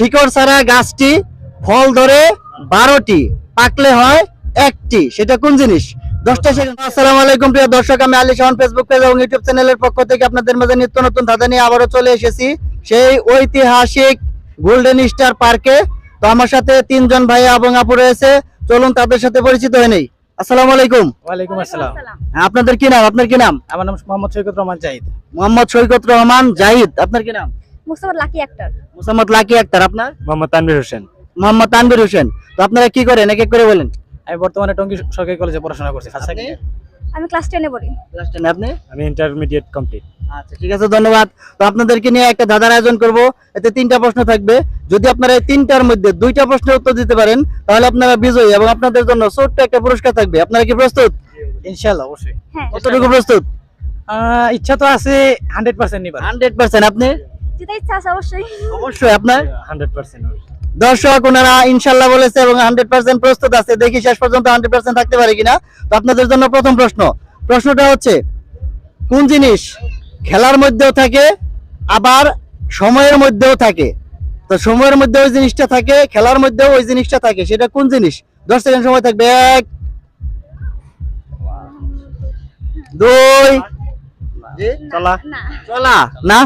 শিকড় ছাড়া গাছটি ফল ধরে বারোটি পাকলে হয় একটি। সেটা কোন জিনিস? দশটা সেকেন্ড আসসালামু আলাইকুম প্রিয় দর্শক আমি আলী শাহন ফেসবুক পেজ এবং ইউটিউব চ্যানেলের পক্ষ থেকে আপনাদের মাঝে নিত্য নতুন ধাঁধা নিয়ে আবারও চলে এসেছি। সেই ঐতিহাসিক গোল্ডেন স্টার পার্কে তো আমার সাথে তিনজন ভাই এবং আপু রয়েছে। চলুন তাদের সাথে পরিচিত হয়ে নেই। আসসালামু আলাইকুম। ওয়ালাইকুম আসসালাম। হ্যাঁ, আপনাদের কি নাম? আপনার কি নাম? আমার নাম মোহাম্মদ সৈকত রহমান জাহিদ। মোহাম্মদ সৈকত রহমান জাহিদ। আপনার কি নাম? লাকি অ্যাক্টর লাকি আপনার? মোহাম্মদ তানভীর হোসেন। মোহাম্মদ তানভীর হোসেন। তো আপনারা কি করেন? এক এক করে বলেন। আমি বর্তমানে টঙ্গী সরকারি কলেজে পড়াশোনা করছি। ফার্স্ট আমি ক্লাস টেনে পড়ি। ক্লাস টেন আপনি? আমি ইন্টারমিডিয়েট কমপ্লিট আচ্ছা ঠিক আছে ধন্যবাদ। তো আপনাদেরকে নিয়ে একটা ধাঁধার আয়োজন করব। এতে তিনটা প্রশ্ন থাকবে। যদি আপনারা এই তিনটার মধ্যে দুইটা প্রশ্নের উত্তর দিতে পারেন তাহলে আপনারা বিজয়ী এবং আপনাদের জন্য ছোট্ট একটা পুরস্কার থাকবে। আপনারা কি প্রস্তুত? ইনশাআল্লাহ অবশ্যই। হ্যাঁ। কতটুকু প্রস্তুত? আহ, ইচ্ছা তো আছে হান্ড্রেড পার্সেন্ট নিবার। হান্ড্রেড পার্সেন্ট আপনি? যেটা ইচ্ছা আছে অবশ্যই। অবশ্যই আপনার? হান্ড্রেড পার্সেন্ট দর্শক ওনারা ইনশাল্লাহ বলেছে এবং হান্ড্রেড পার্সেন্ট প্রস্তুত আছে। দেখি শেষ পর্যন্ত হান্ড্রেড পার্সেন্ট থাকতে পারে কিনা। তো আপনাদের জন্য প্রথম প্রশ্ন। প্রশ্নটা হচ্ছে কোন জিনিস খেলার মধ্যেও থাকে আবার সময়ের মধ্যেও থাকে? তো সময়ের মধ্যে ওই জিনিসটা থাকে খেলার মধ্যেও ওই জিনিসটা থাকে। সেটা কোন জিনিস? দশ সেকেন্ড সময় থাকবে। এক দুই চলা। চলা। না?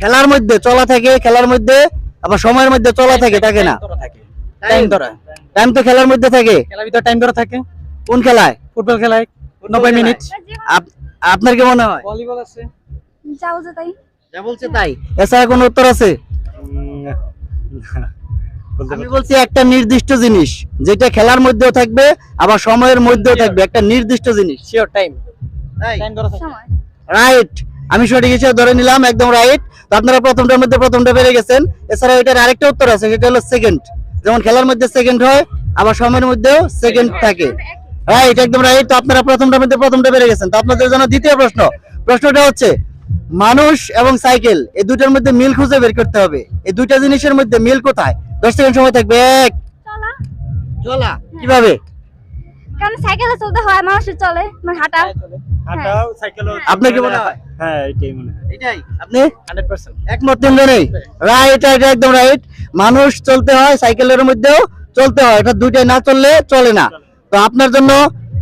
খেলার মধ্যে চলা থাকে খেলার মধ্যে আবার সময়ের মধ্যে চলা থাকে থাকে না? থাকে। টাইম ধরা। টাইম তো খেলার মধ্যে থাকে। খেলার ভিতরে টাইম ধরা থাকে। কোন খেলায়? ফুটবল খেলায়। নব্বই মিনিট আপ- আপনার কি মনে হয়? ভলিবল আছে। যাও যে তাই। যা বলছে তাই। এছাড়া কোনো উত্তর আছে? আমি বলছি একটা নির্দিষ্ট জিনিস যেটা খেলার মধ্যেও থাকবে আবার সময়ের মধ্যেও থাকবে। একটা নির্দিষ্ট জিনিস। শিওর টাইম টাইম ধরা থাকে। সময়। রাইট আমি সঠিক হিসেবে ধরে নিলাম একদম রাইট তো আপনারা প্রথমটার মধ্যে প্রথমটা পেরে গেছেন। এছাড়া এটার আরেকটা উত্তর আছে সেটা হলো সেকেন্ড যেমন খেলার মধ্যে সেকেন্ড হয় আবার সময়ের মধ্যেও সেকেন্ড থাকে। রাইট একদম রাইট তো আপনারা প্রথমটার মধ্যে প্রথমটা পেরে গেছেন। তো আপনাদের জন্য দ্বিতীয় প্রশ্ন। প্রশ্নটা হচ্ছে মানুষ এবং সাইকেল এই দুটার মধ্যে মিল খুঁজে বের করতে হবে। এই দুইটা জিনিসের মধ্যে মিল কোথায়? দশ সেকেন্ড সময় থাকবে এক। চলা। চলা কীভাবে? কারণ সাইকেলে চলতে হয় মানুষের চলে মানে হাঁটা। হাঁটাও সাইকেলও আপনার কি মনে হয়? হ্যাঁ এটাই মনে হয়। এটাই। আপনি হান্ড্রেড পার্সেন্ট একমত তিনজনেই রাইট একদম রাইট মানুষ চলতে হয় সাইকেলের মধ্যেও চলতে হয় এটা দুইটাই না চললে চলে না। তো আপনার জন্য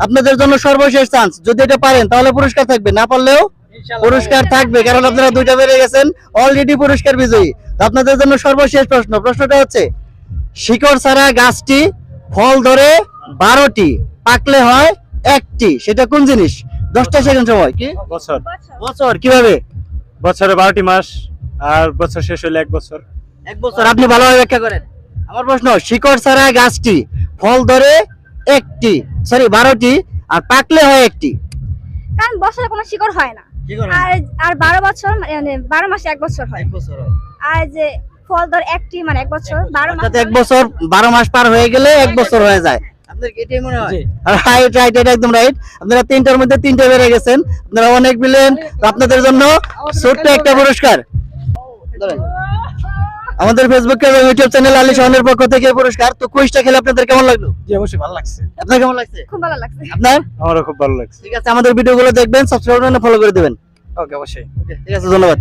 আপনাদের জন্য সর্বশেষ চান্স যদি এটা পারেন তাহলে পুরস্কার থাকবে। না পারলেও পুরস্কার থাকবে কারণ আপনারা দুইটা বেড়ে গেছেন অলরেডি পুরস্কার বিজয়ী। তো আপনাদের জন্য সর্বশেষ প্রশ্ন। প্রশ্নটা হচ্ছে শিকড় ছাড়া গাছটি ফল ধরে বারোটি পাকলে হয় একটি। সেটা কোন জিনিস? দশটা সেকেন্ড সময় কি? বছর। বছর কীভাবে? বছরে বারোটি মাস আর বছর শেষ হলে এক বছর। এক বছর আপনি ভালোভাবে ব্যাখ্যা করেন। আমার প্রশ্ন শিকড় ছাড়া গাছটি ফল ধরে একটি সরি বারোটি আর পাকলে হয় একটি? কারণ বছরে কোনো শিকড় হয় না। আর আর বারো বছর মানে বারো মাসে এক বছর হয়। আর যে ফল ধর একটি মানে এক বছর বারো মাস এক বছর বারো মাস পার হয়ে গেলে এক বছর হয়ে যায়। রাইট রাইট এটা একদম রাইট আপনারা তিনটার মধ্যে তিনটে বেড়ে গেছেন। আপনারা অনেক বিলেন আপনাদের জন্য ছোট্ট একটা পুরস্কার। আমাদের ফেসবুক এবং ইউটিউব চ্যানেল আলী শাহনের পক্ষ থেকে পুরস্কার। তো কুইজটা খেলে আপনাদের কেমন লাগল? জি অবশ্যই ভালো লাগছে। আপনার কেমন লাগছে? খুব ভালো লাগছে। আপনার? আমারও খুব ভালো লাগছে। ঠিক আছে আমাদের ভিডিওগুলো দেখবেন সাবস্ক্রাইব করে ফলো করে দেবেন। ওকে অবশ্যই। ঠিক আছে ধন্যবাদ।